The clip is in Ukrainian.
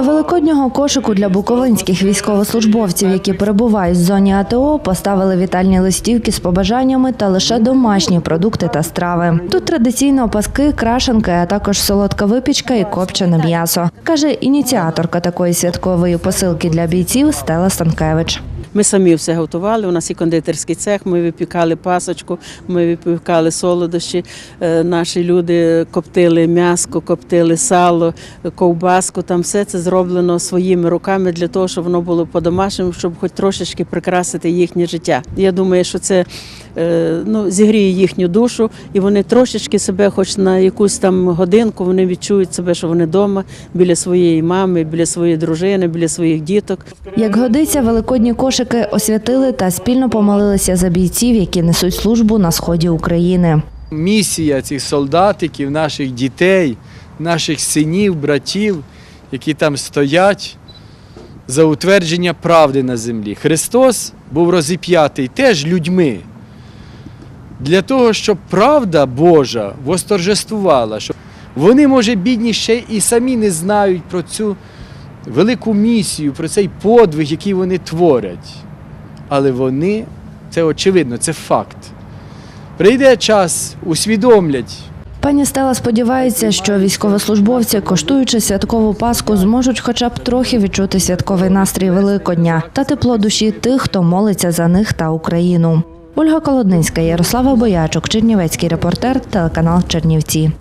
До великоднього кошику для буковинських військовослужбовців, які перебувають в зоні АТО, поставили вітальні листівки з побажаннями та лише домашні продукти та страви. Тут традиційно паски, крашенки, а також солодка випічка і копчене м'ясо, каже ініціаторка такої святкової посилки для бійців Стела Станкевич. Ми самі все готували. У нас і кондитерський цех. Ми випікали пасочку, ми випікали солодощі. Е, Наші люди коптили м'яско, коптили сало, ковбаску. Там все це зроблено своїми руками для того, щоб воно було по-домашньому, щоб хоч трошечки прикрасити їхнє життя. Я думаю, що це ну, зігріє їхню душу, і вони трошечки себе, хоч на якусь там годинку, вони відчують себе, що вони вдома біля своєї мами, біля своєї дружини, біля своїх діток. Як годиться, великодні кошики освятили та спільно помолилися за бійців, які несуть службу на сході України. місія цих солдатиків, наших дітей, наших синів, братів, які там стоять за утвердження правди на землі. Христос був розіп'ятий теж людьми. Для того, щоб правда Божа восторжествувала, щоб вони, може, бідні ще і самі не знають про цю велику місію, про цей подвиг, який вони творять. Але вони, це очевидно, це факт. Прийде час, усвідомлять. Пані Стела сподівається, що військовослужбовці, коштуючи святкову паску, зможуть хоча б трохи відчути святковий настрій Великодня та тепло душі тих, хто молиться за них та Україну. Ольга Колодницька, Ярослава Боячок, Чернівецький репортер, телеканал Чернівці.